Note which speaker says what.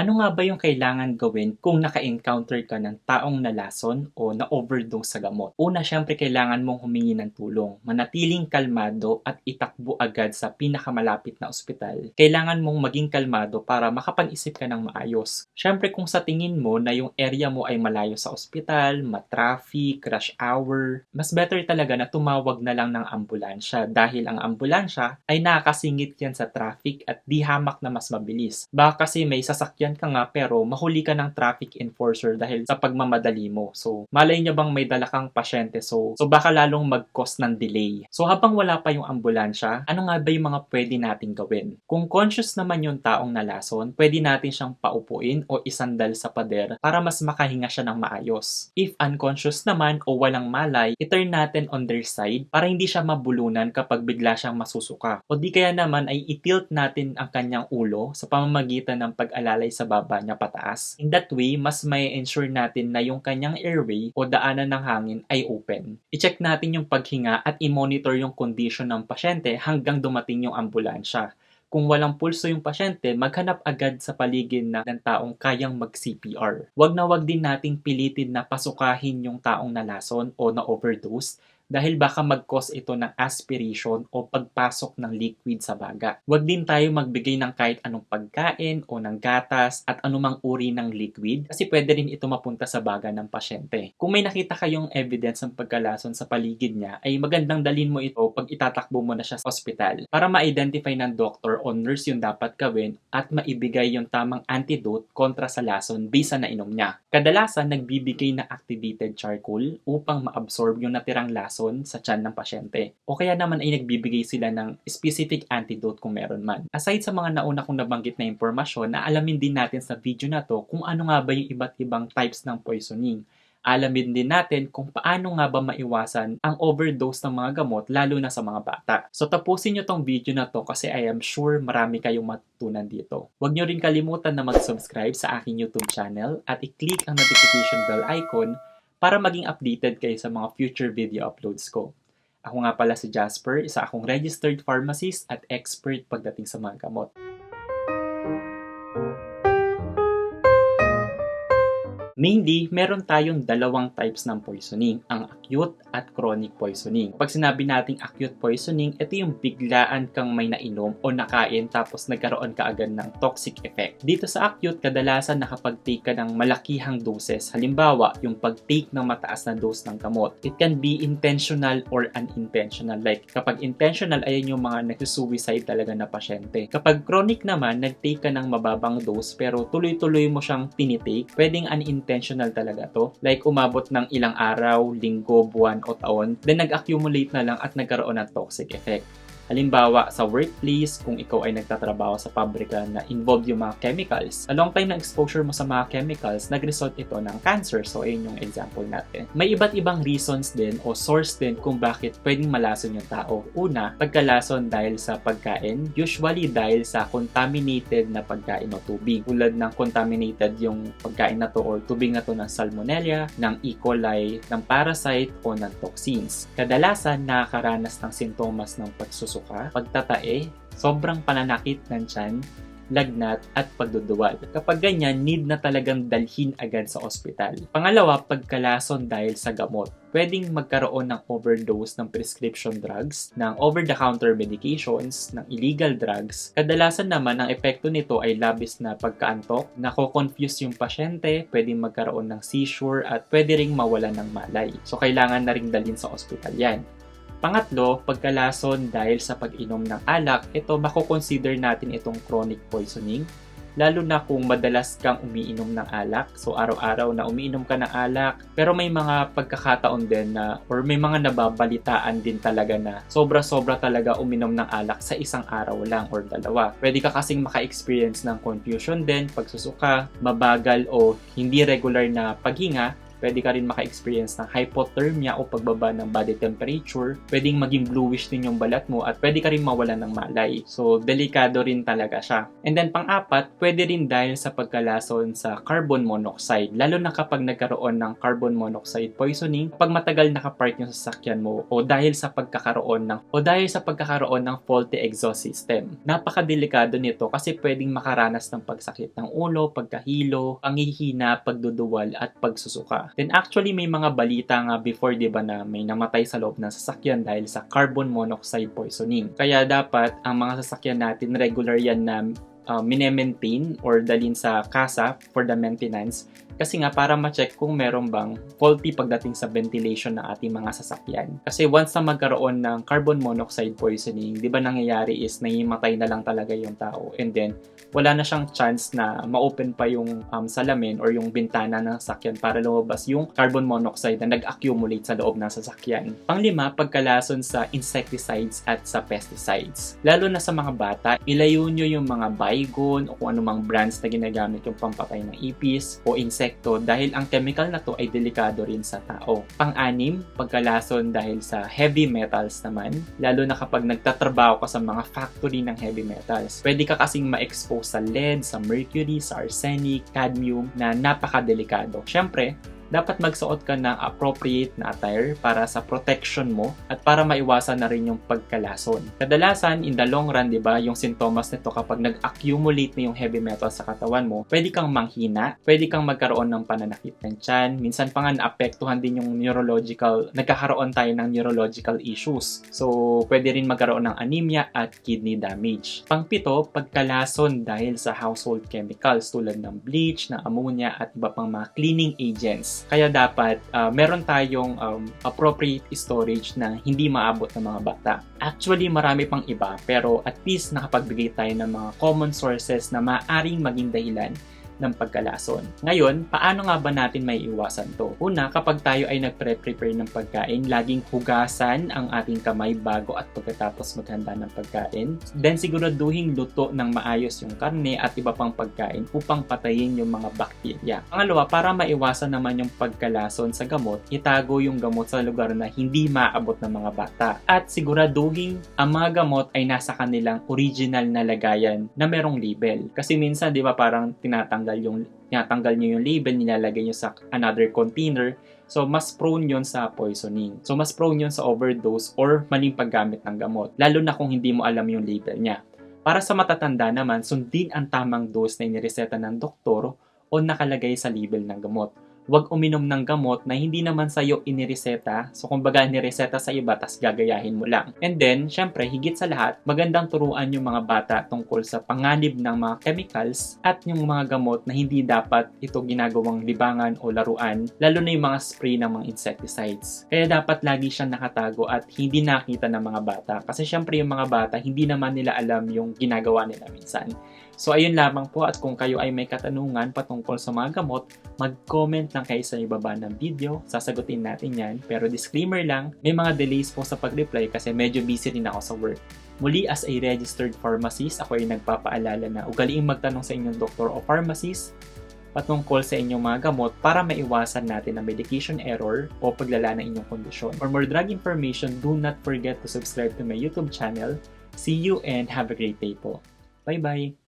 Speaker 1: Ano nga ba yung kailangan gawin kung naka-encounter ka ng taong nalason o na-overdose sa gamot? Una, syempre kailangan mong humingi ng tulong. Manatiling kalmado at itakbo agad sa pinakamalapit na ospital. Kailangan mong maging kalmado para makapag-isip ka ng maayos. Syempre kung sa tingin mo na yung area mo ay malayo sa ospital, matraffic, rush hour, mas better talaga na tumawag na lang ng ambulansya dahil ang ambulansya ay nakakasingit yan sa traffic at di hamak na mas mabilis. Baka kasi may sasakyan ka nga pero mahuli ka ng traffic enforcer dahil sa pagmamadali mo. So, malay niya bang may dala kang pasyente so, so baka lalong mag-cause ng delay. So, habang wala pa yung ambulansya, ano nga ba yung mga pwede nating gawin? Kung conscious naman yung taong nalason, pwede natin siyang paupuin o isandal sa pader para mas makahinga siya ng maayos. If unconscious naman o walang malay, iturn natin on their side para hindi siya mabulunan kapag bigla siyang masusuka. O di kaya naman ay itilt natin ang kanyang ulo sa pamamagitan ng pag-alalay sa baba niya pataas. In that way, mas may ensure natin na yung kanyang airway o daanan ng hangin ay open. I-check natin yung paghinga at i-monitor yung condition ng pasyente hanggang dumating yung ambulansya. Kung walang pulso yung pasyente, maghanap agad sa paligid na ng taong kayang mag-CPR. Huwag na wag din nating pilitin na pasukahin yung taong nalason o na-overdose dahil baka mag-cause ito ng aspiration o pagpasok ng liquid sa baga. Huwag din tayo magbigay ng kahit anong pagkain o ng gatas at anumang uri ng liquid kasi pwede rin ito mapunta sa baga ng pasyente. Kung may nakita kayong evidence ng pagkalason sa paligid niya, ay magandang dalin mo ito pag itatakbo mo na siya sa ospital para ma-identify ng doctor o nurse yung dapat gawin at maibigay yung tamang antidote kontra sa lason based sa nainom niya. Kadalasan, nagbibigay ng activated charcoal upang ma-absorb yung natirang lason lason sa tiyan ng pasyente. O kaya naman ay nagbibigay sila ng specific antidote kung meron man. Aside sa mga nauna kong nabanggit na impormasyon, naalamin din natin sa video na to kung ano nga ba yung iba't ibang types ng poisoning. Alamin din natin kung paano nga ba maiwasan ang overdose ng mga gamot lalo na sa mga bata. So tapusin nyo tong video na to kasi I am sure marami kayong matutunan dito. Huwag nyo rin kalimutan na mag-subscribe sa aking YouTube channel at i-click ang notification bell icon para maging updated kayo sa mga future video uploads ko. Ako nga pala si Jasper, isa akong registered pharmacist at expert pagdating sa mga gamot. Mainly, meron tayong dalawang types ng poisoning, ang acute at chronic poisoning. Pag sinabi nating acute poisoning, ito yung biglaan kang may nainom o nakain tapos nagkaroon ka agad ng toxic effect. Dito sa acute, kadalasan nakapag-take ka ng malakihang doses. Halimbawa, yung pag-take ng mataas na dose ng gamot. It can be intentional or unintentional. Like, kapag intentional, ayan yung mga nagsusuicide talaga na pasyente. Kapag chronic naman, nag-take ka ng mababang dose pero tuloy-tuloy mo siyang tinitake, pwedeng unintentional intentional talaga to. Like umabot ng ilang araw, linggo, buwan o taon, then nag-accumulate na lang at nagkaroon ng toxic effect. Halimbawa, sa workplace, kung ikaw ay nagtatrabaho sa pabrika na involved yung mga chemicals, a long time na exposure mo sa mga chemicals, nag-result ito ng cancer. So, ayun yung example natin. May iba't ibang reasons din o source din kung bakit pwedeng malason yung tao. Una, pagkalason dahil sa pagkain, usually dahil sa contaminated na pagkain o tubig. Tulad ng contaminated yung pagkain na to or tubig na to ng salmonella, ng E. coli, ng parasite o ng toxins. Kadalasan, nakakaranas ng sintomas ng pagsusuka pagsuka, pagtatae, sobrang pananakit ng tiyan, lagnat at pagduduwal. Kapag ganyan, need na talagang dalhin agad sa ospital. Pangalawa, pagkalason dahil sa gamot. Pwedeng magkaroon ng overdose ng prescription drugs, ng over-the-counter medications, ng illegal drugs. Kadalasan naman, ang epekto nito ay labis na pagkaantok, nako-confuse yung pasyente, pwedeng magkaroon ng seizure at pwede ring mawala ng malay. So, kailangan na ring dalhin sa ospital yan. Pangatlo, pagkalason dahil sa pag-inom ng alak, ito mako-consider natin itong chronic poisoning. Lalo na kung madalas kang umiinom ng alak, so araw-araw na umiinom ka ng alak, pero may mga pagkakataon din na, or may mga nababalitaan din talaga na sobra-sobra talaga uminom ng alak sa isang araw lang or dalawa. Pwede ka kasing maka-experience ng confusion din, pagsusuka, mabagal o hindi regular na paghinga, Pwede ka rin maka-experience ng hypothermia o pagbaba ng body temperature. Pwedeng maging bluish din yung balat mo at pwede ka rin mawala ng malay. So, delikado rin talaga siya. And then, pang-apat, pwede rin dahil sa pagkalason sa carbon monoxide. Lalo na kapag nagkaroon ng carbon monoxide poisoning, kapag matagal nakapark yung sasakyan mo o dahil sa pagkakaroon ng o dahil sa pagkakaroon ng faulty exhaust system. Napakadelikado nito kasi pwedeng makaranas ng pagsakit ng ulo, pagkahilo, panghihina, pagduduwal at pagsusuka. Then actually may mga balita nga before 'di ba na may namatay sa loob ng sasakyan dahil sa carbon monoxide poisoning. Kaya dapat ang mga sasakyan natin regular yan na uh, minemaintain or dalhin sa kasa for the maintenance kasi nga para ma-check kung meron bang faulty pagdating sa ventilation ng ating mga sasakyan. Kasi once na magkaroon ng carbon monoxide poisoning, di ba nangyayari is nahimatay na lang talaga yung tao and then wala na siyang chance na ma-open pa yung um, salamin or yung bintana ng sasakyan para lumabas yung carbon monoxide na nag-accumulate sa loob ng sasakyan. Panglima, pagkalason sa insecticides at sa pesticides. Lalo na sa mga bata, ilayo nyo yung mga Baygon o kung anumang brands na ginagamit yung pampatay ng ipis o insect insekto dahil ang chemical na to ay delikado rin sa tao. Pang-anim, pagkalason dahil sa heavy metals naman, lalo na kapag nagtatrabaho ka sa mga factory ng heavy metals. Pwede ka kasing ma-expose sa lead, sa mercury, sa arsenic, cadmium na napakadelikado. Siyempre, dapat magsuot ka ng appropriate na attire para sa protection mo at para maiwasan na rin yung pagkalason. Kadalasan, in the long run, di ba, yung sintomas nito kapag nag-accumulate na yung heavy metal sa katawan mo, pwede kang manghina, pwede kang magkaroon ng pananakit ng tiyan, minsan pa nga naapektuhan din yung neurological, nagkakaroon tayo ng neurological issues. So, pwede rin magkaroon ng anemia at kidney damage. Pangpito, pagkalason dahil sa household chemicals tulad ng bleach, ng ammonia at iba pang mga cleaning agents kaya dapat uh, meron tayong um, appropriate storage na hindi maabot ng mga bata. Actually, marami pang iba pero at least nakapagbigay tayo ng mga common sources na maaring maging dahilan ng pagkalason. Ngayon, paano nga ba natin may iwasan to? Una, kapag tayo ay nagpre-prepare ng pagkain, laging hugasan ang ating kamay bago at pagkatapos maghanda ng pagkain. Then siguraduhin luto ng maayos yung karne at iba pang pagkain upang patayin yung mga bakterya. Pangalawa, para maiwasan naman yung pagkalason sa gamot, itago yung gamot sa lugar na hindi maabot ng mga bata. At siguraduhin ang mga gamot ay nasa kanilang original na lagayan na merong label. Kasi minsan, di ba parang tinatanggal tinatanggal yung tinatanggal niyo yung label, nilalagay niyo sa another container. So, mas prone yon sa poisoning. So, mas prone yon sa overdose or maling paggamit ng gamot. Lalo na kung hindi mo alam yung label niya. Para sa matatanda naman, sundin ang tamang dose na inireseta ng doktor o nakalagay sa label ng gamot huwag uminom ng gamot na hindi naman sa'yo inireseta. So, kumbaga, nireseta sa iba, tas gagayahin mo lang. And then, syempre, higit sa lahat, magandang turuan yung mga bata tungkol sa panganib ng mga chemicals at yung mga gamot na hindi dapat ito ginagawang libangan o laruan, lalo na yung mga spray ng mga insecticides. Kaya dapat lagi siyang nakatago at hindi nakita ng mga bata. Kasi syempre, yung mga bata, hindi naman nila alam yung ginagawa nila minsan. So ayun lamang po at kung kayo ay may katanungan patungkol sa mga gamot, mag-comment lang kayo sa ibaba ng video. Sasagutin natin yan. Pero disclaimer lang, may mga delays po sa pag-reply kasi medyo busy rin ako sa work. Muli as a registered pharmacist, ako ay nagpapaalala na ugaliing magtanong sa inyong doktor o pharmacist patungkol sa inyong mga gamot para maiwasan natin ang medication error o paglala ng inyong kondisyon. For more drug information, do not forget to subscribe to my YouTube channel. See you and have a great day po. Bye-bye!